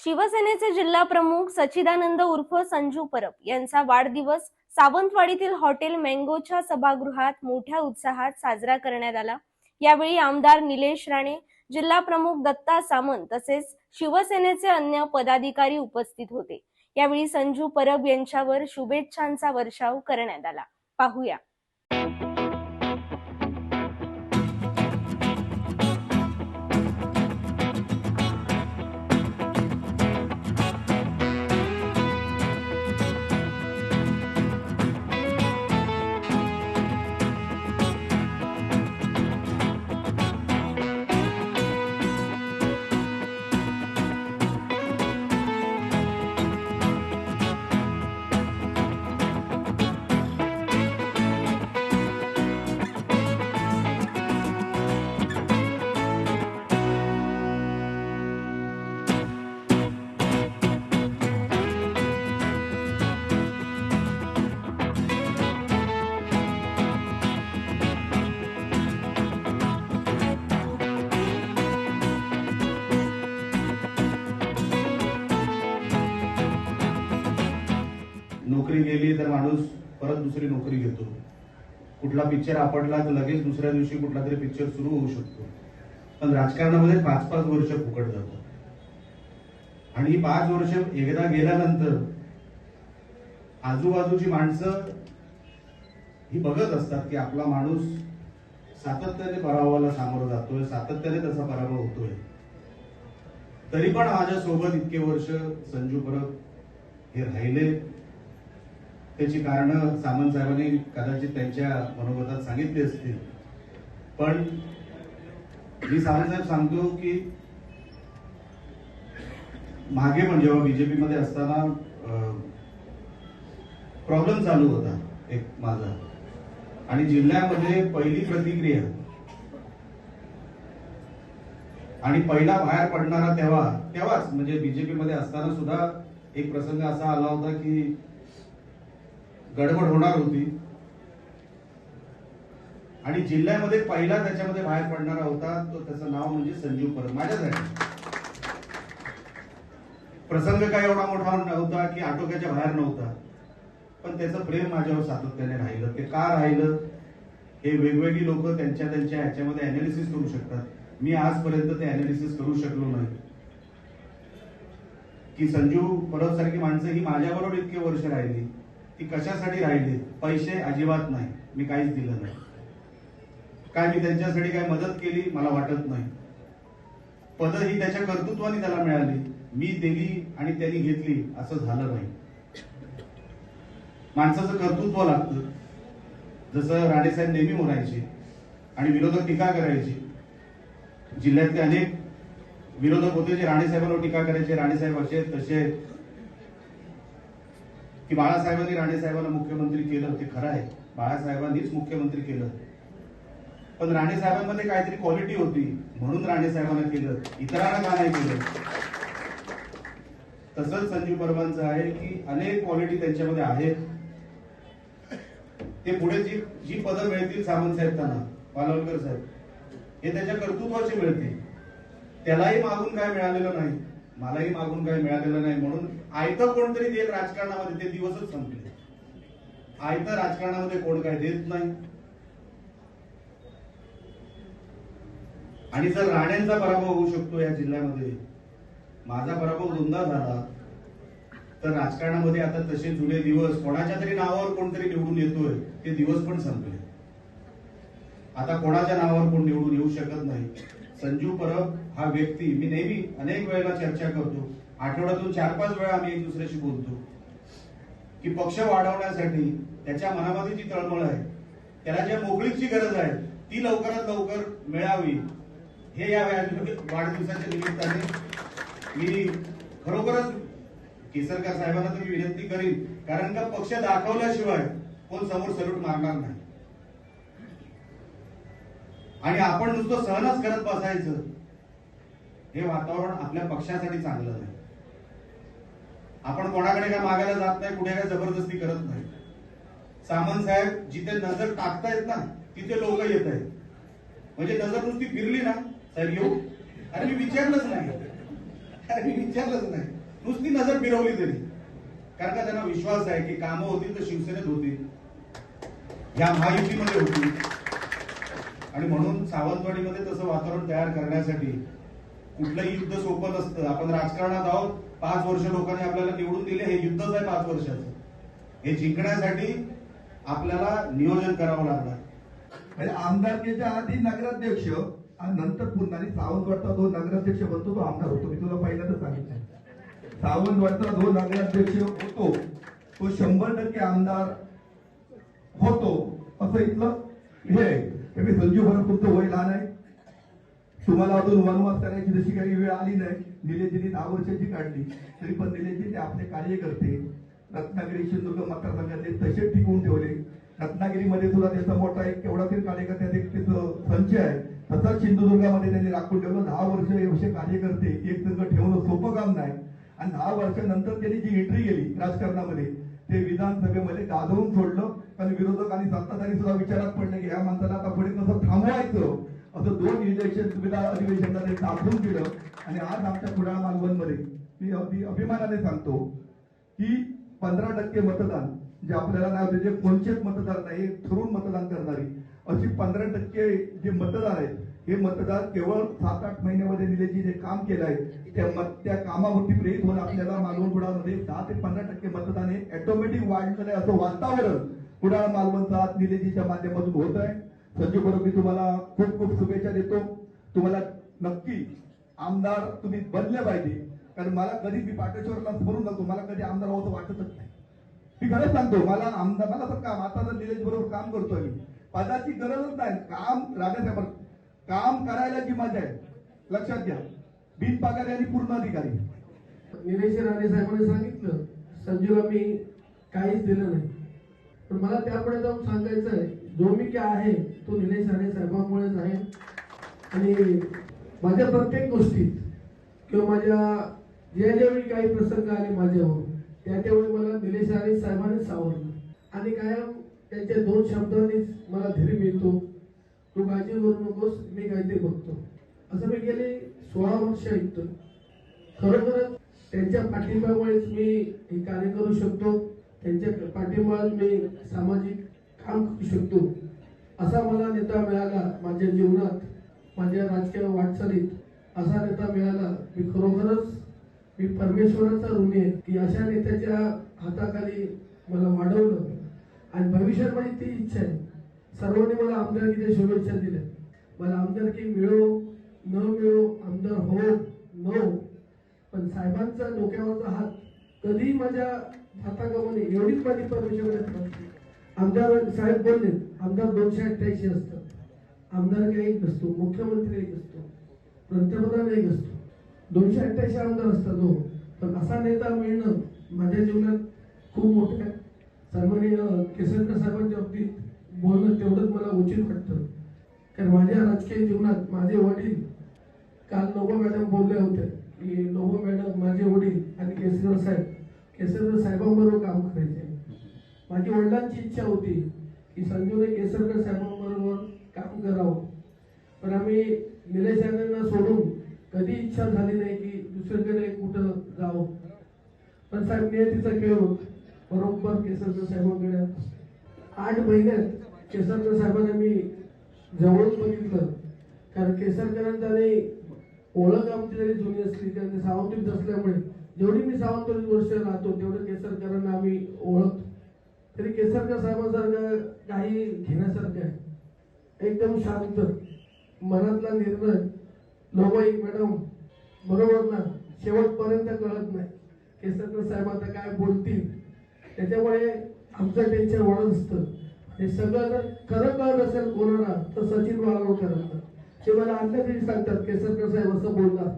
शिवसेनेचे जिल्हा प्रमुख सचिदानंद उर्फ संजू परब यांचा वाढदिवस सावंतवाडीतील हॉटेल मँगोच्या सभागृहात मोठ्या उत्साहात साजरा करण्यात आला. यावेळी आमदार निलेश राणे जिल्हा प्रमुख दत्ता सामंत तसेच शिवसेनेचे अन्य पदाधिकारी उपस्थित होते. यावेळी संजू परब यांच्यावर शुभेच्छांचा वर्षाव करण्यात आला. पाहूया. गेली तर माणूस परत दुसरी नोकरी घेतो. कुठला पिक्चर आपडला तर लगेच दुसऱ्या दिवशी कुठला तरी पिक्चर सुरू होऊ शकतो. पण राजकारणामध्ये पाच पाच वर्ष फुकट जातात. आणि ही पाच वर्ष एकदा गेल्यानंतर आजूबाजूची माणसं ही बघत असतात की आपला माणूस सातत्याने पराभवाला सामोरं जातोय सातत्याने त्याचा पराभव होतोय. तरी पण माझ्यासोबत इतके वर्ष संजू परब हे राहिले. त्याची कारण सामंत साहेबांनी कदाचित त्यांच्या मनोगतात सांगितली असतील. पण मी सामंत साहेब सांगतो की मागे पण जेव्हा बीजेपी मध्ये असताना प्रॉब्लेम चालू होता एक माझा. आणि जिल्ह्यामध्ये पहिली प्रतिक्रिया. आणि पहिला बाहेर पडणारा तेव्हा तेव्हाच म्हणजे बीजेपी मध्ये असताना सुद्धा एक प्रसंग असा आला होता की गडबड होणार होती. आणि जिल्ह्यामध्ये पहिला त्याच्यामध्ये बाहेर पडणारा होता तो त्याचं नाव म्हणजे संजीव परब. माझ्यासाठी. प्रसंग काय एवढा मोठा होता की आटोक्याच्या बाहेर नव्हता. पण त्याचं प्रेम माझ्यावर सातत्याने राहिलं. ते का राहिलं? हे वेगवेगळी लोक त्यांच्या त्यांच्या ह्याच्यामध्ये अनालिसिस करू शकतात. मी आजपर्यंत ते अनालिसिस करू शकलो नाही. की संजीव परब सारखी माणसं ही माझ्याबरोबर इतके वर्ष राहिली. ती कशासाठी राहिली? पैसे अजिबात नाही. मी काहीच दिलं नाही. काय मी त्यांच्यासाठी काय मदत केली? मला वाटत नाही. पद ही त्याच्या कर्तृत्वाने त्याला मिळाली. मी दिली आणि त्यांनी घेतली. असं झालं नाही. माणसाचं कर्तृत्व लागतं. जसं राणेसाहेब नेहमी म्हणायचे आणि विरोधक टीका करायचे. जिल्ह्यातले अनेक विरोधक होते जे राणेसाहेबांवर टीका करायचे राणेसाहेब असे तसे की बाळासाहेबांनी राणेसाहेबांना मुख्यमंत्री केलं ते खरं आहे. बाळासाहेबांनीच मुख्यमंत्री केलं. पण राणेसाहेबांमध्ये काहीतरी क्वालिटी होती. म्हणून राणेसाहेबांना केलं. इतरांना का नाही केलं? तसंच संजीव परबांचं आहे की अनेक क्वालिटी त्यांच्यामध्ये आहेत. ते पुढे जी जी पदं मिळतील सामंत साहेब त्यांना पालवलकर साहेब हे त्याच्या कर्तृत्वाची मिळतील. त्यालाही मागून काय मिळालेलं नाही. मलाही मागून काही मिळालेलं नाही म्हणून आयतं कोणतरी देत राजकारणामध्ये ते दिवसच संपले. आयतं राजकारणामध्ये कोण काय देत नाही. आणि जर राण्यांचा पराभव होऊ शकतो या जिल्ह्यामध्ये माझा पराभव दोनदा झाला तर राजकारणामध्ये आता तसे जुने दिवस कोणाच्या तरी नावावर कोणतरी निवडून येतोय ते दिवस पण संपले. आता कोणाच्या नावावर कोण निवडून येऊ शकत नाही? संजू परब हा व्यक्ती मी नेहमी अनेक वेळेला चर्चा करतो. आठवड्यातून चार पाच वेळा आम्ही एक दुसऱ्याशी बोलतो. की पक्ष वाढवण्यासाठी त्याच्या मनामध्ये जी तळमळ आहे त्याला ज्या मोकळीची गरज आहे ती लवकरात लवकर मिळावी. हे या वाढदिवसाच्या निमित्ताने मी खरोखरच केसरकर साहेबांना तर मी विनंती करीन. कारण का पक्ष दाखवल्याशिवाय कोण समोर सल्यूट मारणार नाही. आणि आपण नुसतं सहनच करत बसायचं. हे वातावरण आपल्या पक्षासाठी चांगलं नाही. आपण कोणाकडे काय मागायला जात नाही कुठे काय जबरदस्ती करत नाही. सामंत साहेब जिथे नजर टाकतायत ना तिथे लोक येत आहेत म्हणजे नजर नुसती फिरली ना साहेब येऊ? अरे मी विचारलंच नाही. अरे मी विचारलंच नाही. नुसती नजर फिरवली तरी. कारण का त्यांना विश्वास आहे की कामं होती तर शिवसेनेत होती या महायुतीमध्ये होती आणि म्हणून सावंतवाडीमध्ये तसं वातावरण तयार करण्यासाठी कुठलंही युद्ध सोपत असतं आपण राजकारणात आहोत पाच वर्ष लोकांनी आपल्याला निवडून दिले हे युद्धच आहे पाच वर्षाचं. हे जिंकण्यासाठी आपल्याला नियोजन करावं लागणार. म्हणजे आमदारकीच्या आधी नगराध्यक्ष आणि नंतर पुन्हा आणि सावंतवाडचा जो नगराध्यक्ष बनतो तो आमदार होतो. मी तुला पहिल्यांदा सांगितलं सावंतवाडचा जो नगराध्यक्ष होतो तो शंभर टक्के आमदार होतो. असं इथलं हे आहे. हे मी संजीव भरत तुमचं वय लहान आहे. तुम्हाला अजून वनवास करायची जशी काही वेळ आली नाही निलेजीने दहा वर्षाची काढली. तरी पण निलेजी ते आपले कार्यकर्ते रत्नागिरी सिंधुदुर्ग मतदारसंघातले तसे टिकवून ठेवले. रत्नागिरीमध्ये सुद्धा त्याचा मोठा एक केवढा तरी कार्यकर्त्याचा संच आहे. तसाच सिंधुदुर्गामध्ये त्यांनी राखून ठेवलं. दहा वर्ष एवढे कार्यकर्ते एक संघ ठेवणं सोपं काम नाही. आणि दहा वर्षानंतर त्यांनी जी एंट्री केली राजकारणामध्ये ते विधानसभेमध्ये गाजवून सोडलं. कारण विरोधक आणि सत्ताधारी सुद्धा विचारात पडले की या माणसाला आता पुढे कसं थांबवायचं? असं दोन इलेक्शन सुविधा अधिवेशनात दाखवून दिलं. आणि आज आमच्या कुडाळ मालवणमध्ये मी अगदी अभिमानाने सांगतो की पंधरा टक्के मतदान जे आपल्याला नाव जे कोणचेच मतदार नाही ठरून मतदान करणारी. अशी पंधरा टक्के जे मतदार आहेत हे मतदार केवळ सात आठ महिन्यामध्ये निलेजी जे काम केलं आहे त्या त्या कामावरती प्रेरित होऊन आपल्याला मालवण कुडाळमध्ये दहा ते पंधरा टक्के मतदान हे ऑटोमॅटिक वाढलेलं आहे. असं वातावरण कुडाळ मालवणचा आज निलेजीच्या माध्यमातून होत आहे संजय बरोबर मी तुम्हाला खूप खूप शुभेच्छा देतो. तुम्हाला नक्की आमदार तुम्ही बनले पाहिजे. कारण मला कधी मी पाटेश्वरला म्हणून जातो मला कधी आमदार व्हावं वाटतच नाही. मी खरंच सांगतो मला आमदार मला तर काम आता जर निलेश बरोबर काम करतोय मी. पदाची गरजच नाही. काम राहण्याच्या काम करायला जी मजा आहे लक्षात घ्या. बिनपगारी आणि पूर्ण अधिकारी. निलेश राणे साहेबांनी सांगितलं संजूला मी काहीच दिलं नाही. पण मला त्यापुढे जाऊन सांगायचं आहे जो मी काय आहे? तो निलेश राणे साहेबांमुळेच आहे. आणि माझ्या प्रत्येक गोष्टीत किंवा माझ्या ज्या ज्यावेळी काही प्रसंग आले माझ्यावर त्या त्यावेळी मला निलेश राणे साहेबांनी सावरलं. आणि कायम त्यांच्या दोन शब्दांनीच मला धीर मिळतो. तू काळजी करू नकोस मी काय ते बघतो. असं मी गेले सोळा वर्ष ऐकतो खरोखरच त्यांच्या पाठिंब्यामुळेच मी हे कार्य करू शकतो. त्यांच्या पाठिंब्यामुळे मी सामाजिक काम करू शकतो. असा मला नेता मिळाला माझ्या जीवनात माझ्या राजकीय वाटचालीत. असा नेता मिळाला मी खरोखरच मी परमेश्वराचा ऋणी आहे. की अशा नेत्याच्या हाताखाली मला वाढवलं. आणि भविष्यात माझी ती इच्छा आहे. सर्वांनी मला आमदारकीच्या शुभेच्छा दिल्या. मला आमदारकी मिळो न मिळो आमदार हो न. हो. पण साहेबांचा डोक्यावरचा हात कधी माझ्या हाताकामाने एवढीच माझी परमेश्वर आमदार साहेब बोलले आमदार दोनशे अठ्ठ्याऐंशी असतात आमदार एक असतो मुख्यमंत्री एक असतो पंतप्रधान एक असतो दोनशे अठ्ठ्याऐंशी आमदार असतात हो. पण असा नेता मिळणं माझ्या जीवनात खूप मोठं आहे. सन्माननीय केसरकर साहेबांच्या बाबतीत बोलणं तेवढंच मला उचित वाटतं. कारण माझ्या राजकीय जीवनात माझे वडील काल नोबा मॅडम बोलले होते की नोबा मॅडम माझे वडील आणि केसरकर साहेब केसरकर साहेबांबरोबर काम करायचे. माझी वडिलांची इच्छा होती की संजूने केसरकर साहेबांबरोबर काम करावं. पण आम्ही निलेश यांना सोडून कधी इच्छा झाली नाही की दुसरीकडे कुठं जावं. पण साहेब नियतीचा खेळ बरोबर केसरकर साहेबांकडे आठ महिन्यात केसरकर साहेबांना मी जवळच बघितलं. कारण केसरकरांच्याने ओळख आमची जरी जुनी असली कारण सावंतरीत असल्यामुळे जेवढी मी सावंतरीत वर्ष राहतो तेवढं केसरकरांना आम्ही ओळख तरी साहेबांसारखं काही घेण्यासारखं आहे. एकदम शांत मनातला निर्णय लोबाई मॅडम बरोबर ना? शेवटपर्यंत कळत नाही. केसरकर साहेब आता काय बोलतील? त्याच्यामुळे आमचं टेन्शन वाढत असतं. हे सगळं जर खरं कळत असेल कोणाला तर सचिन वाळवकरांना ते मला आदल्या दिवशी सांगतात केसरकर साहेब असं बोलतात.